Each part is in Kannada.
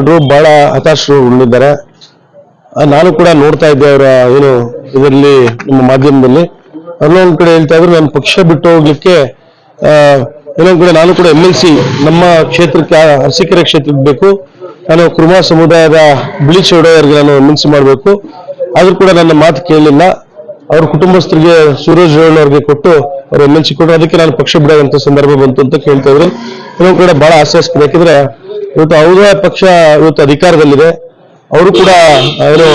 ಮುಸ್ಲಿಂ ಬಹಳ ಹತಾಶರು ನಾನು ಕೂಡ ನೋಡ್ತಾ ಇದ್ದೆ ಅವರ, ಏನು, ಇದರಲ್ಲಿ, ನಮ್ಮ ಮಾಧ್ಯಮದಲ್ಲಿ. ಅಲ್ಲೊಂದು ಕಡೆ ಹೇಳ್ತಾ ಇದ್ರು ನಾನು ಪಕ್ಷ ಬಿಟ್ಟು ಹೋಗ್ಲಿಕ್ಕೆ ಇನ್ನೊಂದ್ ಕಡೆ ನಾನು ಕೂಡ ಎಂ ಎಲ್ ಸಿ, ನಮ್ಮ ಕ್ಷೇತ್ರಕ್ಕೆ ಅರಸೀಕೆರೆ ಕ್ಷೇತ್ರಕ್ಕೆ ಬೇಕು. ನಾನು ಕುರುಮಾ ಸಮುದಾಯದ ಬಿಳಿ ಚೌಡಯ್ಯವರಿಗೆ ನಾನು ಎಂ ಎಲ್ ಸಿ ಮಾಡಬೇಕು. ಆದ್ರೂ ಕೂಡ ನನ್ನ ಮಾತು ಕೇಳಲಿಲ್ಲ. ಅವ್ರ ಕುಟುಂಬಸ್ಥರಿಗೆ ಸೂರಜ್ ಅವ್ರಿಗೆ ಕೊಟ್ಟು ಅವ್ರು ಎಂ ಎಲ್ ಸಿ ಕೊಟ್ಟು ಅದಕ್ಕೆ ನಾನು ಪಕ್ಷ ಬಿಡೋದಂತ ಸಂದರ್ಭ ಬಂತು ಅಂತ ಕೇಳ್ತಾ ಇದ್ರು. ಇನ್ನೊಂದು ಕಡೆ ಬಹಳ ಆಸೆ ಯಾಕಂದ್ರೆ ಇವತ್ತು ಅವರ ಪಕ್ಷ ಇವತ್ತು ಅಧಿಕಾರದಲ್ಲಿದೆ. ಅವರು ಕೂಡ ಅವರು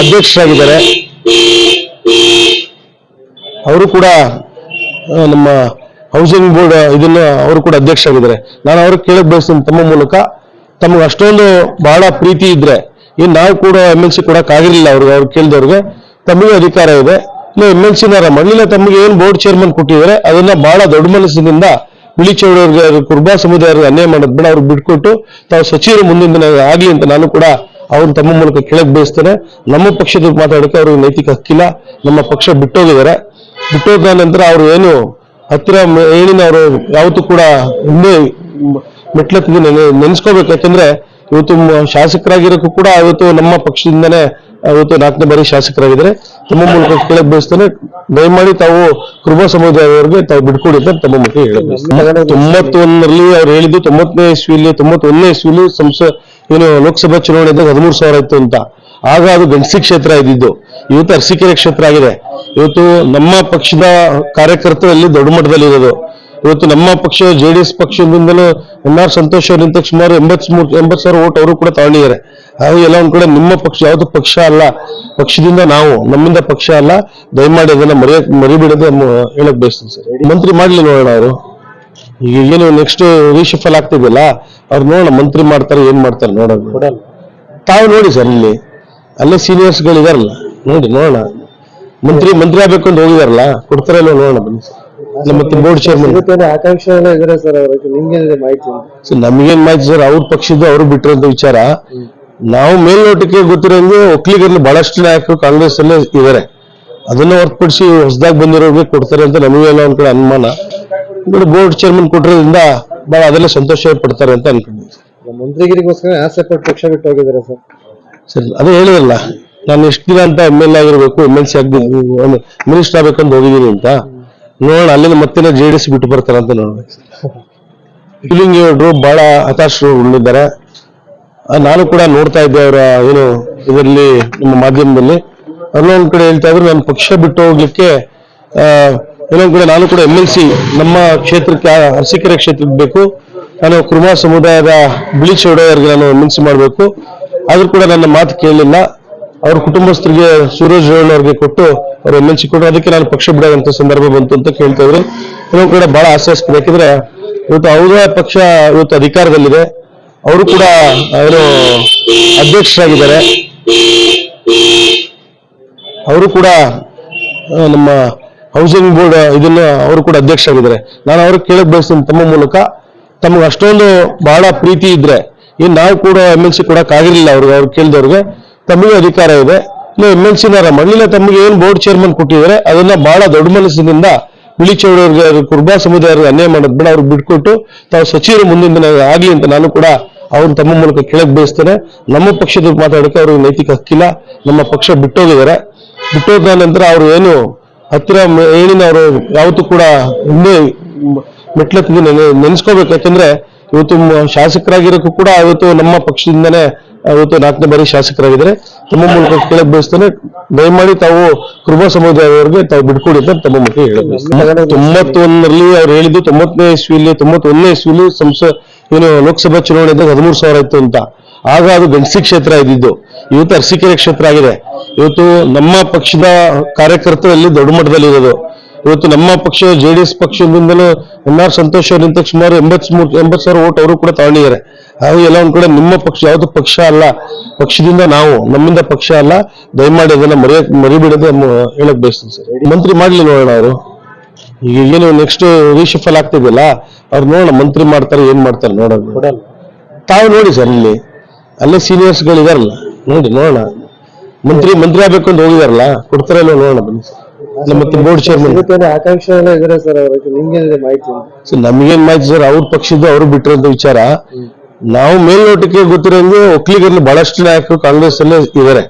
ಅಧ್ಯಕ್ಷರಾಗಿದ್ದಾರೆ. ಅವರು ಕೂಡ ನಮ್ಮ ಹೌಸಿಂಗ್ ಬೋರ್ಡ್ ಇದನ್ನ ಅವರು ಕೂಡ ಅಧ್ಯಕ್ಷರಾಗಿದ್ದಾರೆ. ನಾನು ಅವ್ರಿಗೆ ಕೇಳಕ್ ಬಯಸ್ತೀನಿ ತಮ್ಮ ಮೂಲಕ. ತಮಗೆ ಅಷ್ಟೊಂದು ಬಹಳ ಪ್ರೀತಿ ಇದ್ರೆ ಏನ್ ನಾವು ಕೂಡ ಎಂ ಎಲ್ ಸಿ ಕೊಡಕ್ ಆಗಿರ್ಲಿಲ್ಲ ಅವ್ರಿಗೆ ಅವ್ರು ಕೇಳಿದವ್ರಿಗೆ. ತಮಗೆ ಅಧಿಕಾರ ಇದೆ. ಇಲ್ಲ ಎಂ ಎಲ್ ಸಿನಾರ ಮಾಡಲಿಲ್ಲ ತಮಗೆ ಏನು ಬೋರ್ಡ್ ಚೇರ್ಮನ್ ಕೊಟ್ಟಿದ್ದಾರೆ, ಅದನ್ನ ಬಹಳ ದೊಡ್ಡ ಮನಸ್ಸಿನಿಂದ ಬಿಳಿ ಚೌಡವ್ರಿಗೆ ಕುರ್ಬಾ ಸಮುದಾಯರಿಗೆ ಅನ್ಯಾಯ ಮಾಡೋದ್ ಬೇಡ, ಅವ್ರಿಗೆ ಬಿಟ್ಕೊಟ್ಟು ತಾವು ಸಚಿವರು ಮುಂದಿನ ದಿನ ಆಗ್ಲಿ ಅಂತ ನಾನು ಕೂಡ ಅವ್ರನ್ನ ತಮ್ಮ ಮೂಲಕ ಕೇಳಕ್ ಬಯಸ್ತೇನೆ. ನಮ್ಮ ಪಕ್ಷದ ಮಾತಾಡಕ್ಕೆ ಅವ್ರಿಗೆ ನೈತಿಕ ಹಕ್ಕಿಲ್ಲ. ನಮ್ಮ ಪಕ್ಷ ಬಿಟ್ಟೋಗಿದ್ದಾರೆ. ಬಿಟ್ಟೋದ ನಂತರ ಅವರು ಏನು ಹತ್ತಿರ ಏನಿನ ಅವರು ಯಾವತ್ತೂ ಕೂಡ ಹಿಂದೆ ಮೆಟ್ಲತ್ತಿಗೆ ನೆನೆಸ್ಕೋಬೇಕು. ಯಾಕಂದ್ರೆ ಇವತ್ತು ಶಾಸಕರಾಗಿರೋಕ್ಕೂ ಕೂಡ ಇವತ್ತು ನಮ್ಮ ಪಕ್ಷದಿಂದನೇ ಇವತ್ತು ನಾಲ್ಕನೇ ಬಾರಿ ಶಾಸಕರಾಗಿದ್ದಾರೆ. ತಮ್ಮ ಮೂಲಕ ಕೇಳಕ್ ಬಯಸ್ತಾನೆ, ದಯಮಾಡಿ ತಾವು ಕೃಪಾ ಸಮುದಾಯದವರಿಗೆ ತಾವು ಬಿಡ್ಕೊಡಿ ಅಂತ ತಮ್ಮ ಮಟ್ಟಿಗೆ ಹೇಳಿದ್ರು ತೊಂಬತ್ತೊಂದರಲ್ಲಿ ಅವ್ರು ಹೇಳಿದ್ದು ತೊಂಬತ್ತನೇ ಇಸ್ವಿಲಿ ತೊಂಬತ್ತೊಂದನೇ ಇಸ್ವಿಲಿ ಸಂಸ ಏನು ಲೋಕಸಭಾ ಚುನಾವಣೆ ಇದ್ದಾಗ ಹದಿಮೂರು ಸಾವಿರ ಇತ್ತು ಅಂತ. ಆಗ ಅದು ಗಂಡಸಿ ಕ್ಷೇತ್ರ ಇದ್ದಿದ್ದು. ಇವತ್ತು ಅರಸೀಕೆರೆ ಕ್ಷೇತ್ರ ಆಗಿದೆ. ಇವತ್ತು ನಮ್ಮ ಪಕ್ಷದ ಕಾರ್ಯಕರ್ತರಲ್ಲಿ ದೊಡ್ಡ ಮಟ್ಟದಲ್ಲಿ ಇರೋದು. ಇವತ್ತು ನಮ್ಮ ಪಕ್ಷ, ಜೆ ಡಿ ಎಸ್ ಪಕ್ಷದಿಂದಲೂ ಎನ್ ಆರ್ ಸಂತೋಷ್ ಅವರಿಂದ ಸುಮಾರು ಎಂಬತ್ ಎಂಬತ್ ಸಾವಿರ ಓಟ್ ಅವರು ಕೂಡ ತಗೊಂಡಿದ್ದಾರೆ. ಹಾಗೂ ಎಲ್ಲ ಒಂದ್ ಕಡೆ ನಿಮ್ಮ ಪಕ್ಷ ಯಾವುದು ಪಕ್ಷ ಅಲ್ಲ ಪಕ್ಷದಿಂದ ನಾವು ನಮ್ಮಿಂದ ಪಕ್ಷ ಅಲ್ಲ ದಯಮಾಡಿ ಅದನ್ನ ಮರೆಯಕ್ ಮರಿಬಿಡದೆ ಹೇಳಕ್ ಬಯಸ್ತೀನಿ ಸರ್. ಮಂತ್ರಿ ಮಾಡ್ಲಿ ನೋಡೋಣ ಅವರು. ಈಗ ಏನು ನೆಕ್ಸ್ಟ್ ರೀಶಫಲ್ ಆಗ್ತಿದೆಯಲ್ಲ ಅವ್ರು ನೋಡೋಣ ಮಂತ್ರಿ ಮಾಡ್ತಾರೆ ಏನ್ ಮಾಡ್ತಾರೆ ನೋಡೋಣ. ತಾವು ನೋಡಿ ಸರ್ ಇಲ್ಲಿ ಅಲ್ಲೇ ಸೀನಿಯರ್ಸ್ ಗಳಿದಾರಲ್ಲ ನೋಡಿ ನೋಡೋಣ. ಮಂತ್ರಿ ಮಂತ್ರಿ ಆಗ್ಬೇಕು ಅಂತ ಹೋಗಿದಾರಲ್ಲ ಕೊಡ್ತಾರೆ ನೋಡೋಣ ಬನ್ನಿ ಸರ್. ಮತ್ತೆ ಬೋರ್ಡ್ ಚೇರ್ಮನ್ ಆಕಾಂಕ್ಷೆ ಇದಾರೆ ಸರ್ ಅವ್ರಿಗೆ ನಿಮ್ಗೆ ಮಾಹಿತಿ ನಮಗೇನ್ ಮಾಹಿತಿ ಸರ್ ಅವ್ರ ಪಕ್ಷದ್ದು ಅವ್ರು ಬಿಟ್ಟಿರೋ ವಿಚಾರ. ನಾವು ಮೇಲ್ನೋಟಕ್ಕೆ ಗೊತ್ತಿರೋಂಗೆ ಒಕ್ಕಲಿಗರಲ್ಲಿ ಬಹಳಷ್ಟು ನಾಯಕರು ಕಾಂಗ್ರೆಸ್ ಅಲ್ಲೇ ಇದ್ದಾರೆ ಅದನ್ನ ಹೊರತುಪಡಿಸಿ ಹೊಸದಾಗಿ ಬಂದಿರೋರಿಗೆ ಕೊಡ್ತಾರೆ ಅಂತ ನಮಗೆಲ್ಲ ಒಂದ್ ಕಡೆ ಅನುಮಾನ. ನೋಡಿ ಬೋರ್ಡ್ ಚೇರ್ಮನ್ ಕೊಟ್ಟಿರೋದ್ರಿಂದ ಬಹಳ ಅದೆಲ್ಲ ಸಂತೋಷ ಪಡ್ತಾರೆ ಅಂತ ಅನ್ಕೊಂಡಿದ್ದೀನಿ. ಮಂತ್ರಿಗಿರಿಗೋಸ್ಕರ ಆಸೆ ಪಟ್ಟು ಪಕ್ಷ ಬಿಟ್ಟು ಹೋಗಿದ್ದಾರೆ ಸರ್? ಸರಿ ಅದೇ ಹೇಳಿದ್ರಲ್ಲ ನಾನು ಎಷ್ಟು ದಿನ ಅಂತ ಎಂ ಎಲ್ ಆಗಿರ್ಬೇಕು ಎಂ ಎಲ್ ಸಿ ಆಗ್ಬೇಕು ಮಿನಿಸ್ಟರ್ ಆಗ್ಬೇಕಂತ ಹೋಗಿದ್ದೀನಿ ಅಂತ. ನೋಡೋಣ ಅಲ್ಲಿಂದ ಮತ್ತೆ ಜೆ ಡಿ ಎಸ್ ಬಿಟ್ಟು ಬರ್ತಾರೆ ಅಂತ ನೋಡ್ಬೇಕು ಫೀಲಿಂಗ್ ಇವರು ಬಹಳ ಹತಾಶರು ಉಳಿದಿದ್ದಾರೆ. ನಾನು ಕೂಡ ನೋಡ್ತಾ ಇದ್ದೆ ಅವರ, ಏನು, ಇದರಲ್ಲಿ, ನಿಮ್ಮ ಮಾಧ್ಯಮದಲ್ಲಿ. ಅನ್ನೊಂದ್ ಕಡೆ ಹೇಳ್ತಾ ಇದ್ರು ನಾನು ಪಕ್ಷ ಬಿಟ್ಟು ಹೋಗ್ಲಿಕ್ಕೆ ಇನ್ನೊಂದ್ ಕಡೆ ನಾನು ಕೂಡ ಎಂ ಎಲ್ ಸಿ, ನಮ್ಮ ಕ್ಷೇತ್ರಕ್ಕೆ ಅರಸೀಕೆರೆ ಕ್ಷೇತ್ರಕ್ಕೆ ಬೇಕು. ನಾನು ಕುರುಮಾ ಸಮುದಾಯದ ಬಿಳಿ ಚೌಡಯ್ಯವರಿಗೆ ನಾನು ಎಂ ಎಲ್ ಸಿ ಮಾಡಬೇಕು. ಆದ್ರೂ ಕೂಡ ನನ್ನ ಮಾತು ಕೇಳಲಿಲ್ಲ. ಅವ್ರ ಕುಟುಂಬಸ್ಥರಿಗೆ ಸೂರಜ್ ಅವ್ರಿಗೆ ಕೊಟ್ಟು ಅವ್ರು ಎಂ ಎಲ್ ಸಿ ಕೊಟ್ಟು ಅದಕ್ಕೆ ನಾನು ಪಕ್ಷ ಬಿಡುವಂತ ಸಂದರ್ಭ ಬಂತು ಅಂತ ಕೇಳ್ತಾ ಇದ್ರು ಇನ್ನೊಂದ್ ಕಡೆ ಬಹಳ ಆಸಕ್ತಿ ಬೇಕಿದ್ರೆ ಇವತ್ತು ಅವರ ಪಕ್ಷ ಇವತ್ತು ಅಧಿಕಾರದಲ್ಲಿದೆ. ಅವರು ಕೂಡ ಅವರು ಅಧ್ಯಕ್ಷರಾಗಿದ್ದಾರೆ. ಅವರು ಕೂಡ ನಮ್ಮ ಹೌಸಿಂಗ್ ಬೋರ್ಡ್ ಇದನ್ನ ಅವರು ಕೂಡ ಅಧ್ಯಕ್ಷರಾಗಿದ್ದಾರೆ. ನಾನು ಅವ್ರಿಗೆ ಕೇಳಕ್ ಬಯಸ್ತೀನಿ ತಮ್ಮ ಮೂಲಕ. ತಮಗೆ ಅಷ್ಟೊಂದು ಬಹಳ ಪ್ರೀತಿ ಇದ್ರೆ ಏನು ನಾವು ಕೂಡ ಎಂ ಎಲ್ ಸಿ ಕೊಡೋಕ್ಕಾಗಿರಲಿಲ್ಲ ಅವ್ರಿಗೆ, ಅವ್ರು ಕೇಳಿದವ್ರಿಗೆ, ತಮಗೆ ಅಧಿಕಾರ ಇದೆ. ಇಲ್ಲ ಎಂ ಎಲ್ ಸಿನಾರ ಮಣ್ಣಿನ ತಮಗೆ ಏನು ಬೋರ್ಡ್ ಚೇರ್ಮನ್ ಕೊಟ್ಟಿದ್ದಾರೆ, ಅದನ್ನ ಬಹಳ ದೊಡ್ಡ ಮನಸ್ಸಿನಿಂದ ಬಿಳಿ ಚೌಡವ್ರಿಗೆ ಕುರ್ಬಾ ಸಮುದಾಯ ಅನ್ಯಾಯ ಮಾಡೋದ್ ಬೇಡ, ಅವ್ರಿಗೆ ಬಿಟ್ಕೊಟ್ಟು ತಾವು ಸಚಿವರು ಮುಂದಿನ ಆಗ್ಲಿ ಅಂತ ನಾನು ಕೂಡ ಅವ್ರನ್ನ ತಮ್ಮ ಮೂಲಕ ಕೆಳಗೆ ಬೇಯಿಸ್ತಾರೆ. ನಮ್ಮ ಪಕ್ಷದ ಮಾತಾಡಕ್ಕೆ ಅವ್ರಿಗೆ ನೈತಿಕ ಹಕ್ಕಿಲ್ಲ. ನಮ್ಮ ಪಕ್ಷ ಬಿಟ್ಟೋಗಿದ್ದಾರೆ. ಬಿಟ್ಟೋದ ನಂತರ ಅವರು ಏನು ಹತ್ತಿರ ಏನಿನ ಅವರು ಯಾವತ್ತೂ ಕೂಡ ಹಿಂದೆ ಮೆಟ್ಲತ್ತಿಗೆ ನೆನೆಸ್ಕೋಬೇಕು. ಯಾಕಂದ್ರೆ ಇವತ್ತು ಶಾಸಕರಾಗಿರೋಕ್ಕೂ ಕೂಡ ಇವತ್ತು ನಮ್ಮ ಪಕ್ಷದಿಂದನೇ ಇವತ್ತು ನಾಲ್ಕನೇ ಬಾರಿ ಶಾಸಕರಾಗಿದ್ದಾರೆ. ತಮ್ಮ ಮೂಲಕ ಕೇಳಕ್ ಬಯಸ್ತಾನೆ, ದಯಮಾಡಿ ತಾವು ಕೃಪಾ ಸಮುದಾಯದವರಿಗೆ ತಾವು ಬಿಡ್ಕೊಡಿ ಅಂತ ತಮ್ಮ ಮಕ್ಕಳಿಗೆ ಹೇಳಬೇಕು ತೊಂಬತ್ತೊಂದರಲ್ಲಿ ಅವ್ರು ಹೇಳಿದ್ದು, ತೊಂಬತ್ತನೇ ಇಸ್ವಿಲಿ ತೊಂಬತ್ತೊಂದನೇ ಇಸ್ವಿಲಿ ಸಂಸ, ಏನು ಲೋಕಸಭಾ ಚುನಾವಣೆ ಇದ್ದಾಗ ಹದಿಮೂರು ಸಾವಿರ ಇತ್ತು ಅಂತ. ಆಗ ಅದು ಗಂಡಸಿ ಕ್ಷೇತ್ರ ಇದ್ದಿದ್ದು. ಇವತ್ತು ಅರಸೀಕೆರೆ ಕ್ಷೇತ್ರ ಆಗಿದೆ. ಇವತ್ತು ನಮ್ಮ ಪಕ್ಷದ ಕಾರ್ಯಕರ್ತರಲ್ಲಿ ದೊಡ್ಡ ಮಟ್ಟದಲ್ಲಿ ಇರೋದು ಇವತ್ತು ನಮ್ಮ ಪಕ್ಷ ಜೆ ಡಿ ಎಸ್ ಪಕ್ಷದಿಂದಲೂ ಎನ್ ಆರ್ ಸಂತೋಷ್ ಅವ್ರ ನಿಂತ ಸುಮಾರು ಎಂಬತ್ ಎಂಬತ್ ಸಾವಿರ ಓಟ್ ಅವರು ಕೂಡ ತಗೊಂಡಿದ್ದಾರೆ. ಹಾಗೆ ಎಲ್ಲ ಒಂದ್ ಕಡೆ ನಿಮ್ಮ ಪಕ್ಷ ಯಾವುದು ಪಕ್ಷ ಅಲ್ಲ ಪಕ್ಷದಿಂದ ನಾವು ನಮ್ಮಿಂದ ಪಕ್ಷ ಅಲ್ಲ ದಯಮಾಡಿ ಅದನ್ನ ಮರೆಯಕ್ ಮರಿಬಿಡದೆ ಹೇಳಕ್ ಬಯಸ್ತೀನಿ ಸರ್. ಮಂತ್ರಿ ಮಾಡ್ಲಿ ನೋಡೋಣ ಅವರು. ಈಗ ಏನು ನೆಕ್ಸ್ಟ್ ರೀಶಫಲ್ ಆಗ್ತಿದೆಯಲ್ಲ ಅವ್ರು ನೋಡೋಣ ಮಂತ್ರಿ ಮಾಡ್ತಾರೆ ಏನ್ ಮಾಡ್ತಾರೆ ನೋಡೋಣ. ತಾವು ನೋಡಿ ಸರ್ ಇಲ್ಲಿ ಅಲ್ಲೇ ಸೀನಿಯರ್ಸ್ ಗಳಿದಾರಲ್ಲ ನೋಡಿ ನೋಡೋಣ. ಮಂತ್ರಿ ಮಂತ್ರಿ ಆಗ್ಬೇಕು ಅಂತ ಹೋಗಿದಾರಲ್ಲ ಕೊಡ್ತಾರಲ್ಲ ನೋಡೋಣ ಬನ್ನಿ ಸರ್. ಮತ್ತೆ ಬೋರ್ಡ್ ಚೇರ್ಮನ್ ಆಕಾಂಕ್ಷೆ ಎಲ್ಲ ಇದಾರೆ ಸರ್ ನಿಮ್ಗೆ ಮಾಹಿತಿ ಸೊ ನಮಗೇನ್ ಮಾಹಿತಿ ಸರ್ ಅವ್ರ ಪಕ್ಷದ್ದು ಅವ್ರು ಬಿಟ್ಟಿರೋಂಥ ವಿಚಾರ. ನಾವು ಮೇಲ್ನೋಟಕ್ಕೆ ಗೊತ್ತಿರೋದು ಒಕ್ಕಲಿಗರಲ್ಲಿ ಬಹಳಷ್ಟು ನಾಯಕರು ಕಾಂಗ್ರೆಸ್ ಅಲ್ಲೇ ಇದಾರೆ.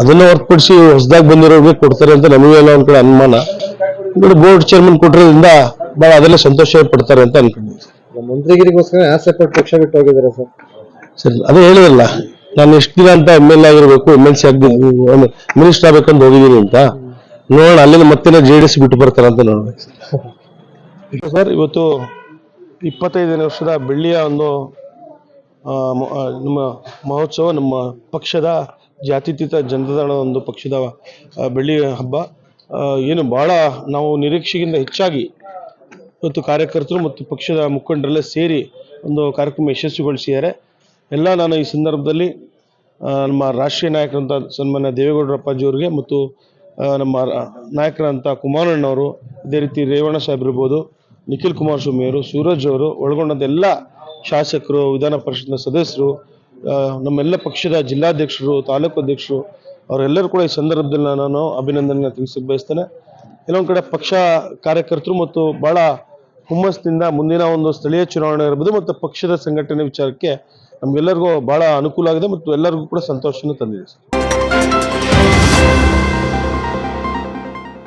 ಅದನ್ನ ಹೊರತುಪಡಿಸಿ ಹೊಸದಾಗಿ ಬಂದಿರೋರಿಗೆ ಕೊಡ್ತಾರೆ ಅಂತ ನಮಗೆಲ್ಲ ಒಂದ್ ಕಡೆ ಅನುಮಾನ. ಬೋರ್ಡ್ ಚೇರ್ಮನ್ ಕೊಟ್ಟಿರೋದ್ರಿಂದ ಬಹಳ ಅದೆಲ್ಲ ಸಂತೋಷ ಪಡ್ತಾರೆ ಅಂತ ಅನ್ಕೊಂಡಿದ್ದೀನಿ ಮಂತ್ರಿಗಿರಿಗೋಸ್ಕರ ಆಸೆ ಪಟ್ಟು ಪಕ್ಷ ಬಿಟ್ಟು ಹೋಗಿದ್ದಾರೆ ಸರ್. ಸರಿ ಅದೇ ಹೇಳಿದ್ರಲ್ಲ ನಾನು ಎಷ್ಟು ದಿನ ಅಂತ ಎಂ ಎಲ್ ಎ ಆಗಿರ್ಬೇಕು ಎಂ ಎಲ್ ಸಿ ಆಗ್ಬೇಕು ಮಿನಿಸ್ಟರ್ ಆಗ್ಬೇಕಂತ ಹೋಗಿದ್ದೀನಿ ಅಂತ. ನೋಡೋಣ, ಅಲ್ಲಿಂದ ಮತ್ತೆ ಜೆ ಡಿ ಎಸ್ ಬಿಟ್ಟು ಬರ್ತಾರೆ ಅಂತ ನೋಡ್ಬೇಕು ಸರ್. ಇವತ್ತು ಇಪ್ಪತ್ತೈದನೇ ವರ್ಷದ ಬೆಳ್ಳಿಯ ಒಂದು ನಮ್ಮ ಮಹೋತ್ಸವ, ನಮ್ಮ ಪಕ್ಷದ ಜಾತ್ಯತೀತ ಜನತಾದಳ ಒಂದು ಪಕ್ಷದ ಬೆಳ್ಳಿ ಹಬ್ಬ. ಏನು ಬಹಳ ನಾವು ನಿರೀಕ್ಷೆಗಿಂತ ಹೆಚ್ಚಾಗಿ ಇವತ್ತು ಕಾರ್ಯಕರ್ತರು ಮತ್ತು ಪಕ್ಷದ ಮುಖಂಡರೆಲ್ಲ ಸೇರಿ ಒಂದು ಕಾರ್ಯಕ್ರಮ ಯಶಸ್ವಿಗೊಳಿಸಿದ್ದಾರೆ. ಎಲ್ಲ ನಾನು ಈ ಸಂದರ್ಭದಲ್ಲಿ ನಮ್ಮ ರಾಷ್ಟ್ರೀಯ ನಾಯಕರಂತ ಸನ್ಮಾನ್ಯ ದೇವೇಗೌಡರ ಅಪ್ಪಾಜಿಯವರಿಗೆ ಮತ್ತು ನಮ್ಮ ನಾಯಕರಂಥ ಕುಮಾರಣ್ಣವರು, ಇದೇ ರೀತಿ ರೇವಣ್ಣ ಸಾಹೇಬ್ ಇರ್ಬೋದು, ನಿಖಿಲ್ ಕುಮಾರಸ್ವಾಮಿ ಅವರು, ಸೂರಜ್ ಅವರು ಒಳಗೊಂಡಂತ ಎಲ್ಲ ಶಾಸಕರು, ವಿಧಾನ ಪರಿಷತ್ನ ಸದಸ್ಯರು ನಮ್ಮೆಲ್ಲ ಪಕ್ಷದ ಜಿಲ್ಲಾಧ್ಯಕ್ಷರು, ತಾಲೂಕು ಅಧ್ಯಕ್ಷರು, ಅವರೆಲ್ಲರೂ ಕೂಡ ಈ ಸಂದರ್ಭದಲ್ಲಿ ನಾನು ಅಭಿನಂದನೆ ತಿಳಿಸಕ್ಕೆ ಬಯಸ್ತೇನೆ. ಕೆಲವೊಂದು ಕಡೆ ಪಕ್ಷ ಕಾರ್ಯಕರ್ತರು ಮತ್ತು ಬಹಳ ಹುಮ್ಮಸ್ಸಿನಿಂದ ಮುಂದಿನ ಒಂದು ಸ್ಥಳೀಯ ಚುನಾವಣೆ ಇರ್ಬೋದು ಮತ್ತು ಪಕ್ಷದ ಸಂಘಟನೆ ವಿಚಾರಕ್ಕೆ ನಮಗೆಲ್ಲರಿಗೂ ಬಹಳ ಅನುಕೂಲ ಆಗಿದೆ ಮತ್ತು ಎಲ್ಲರಿಗೂ ಕೂಡ ಸಂತೋಷವನ್ನು ತಂದಿದೆ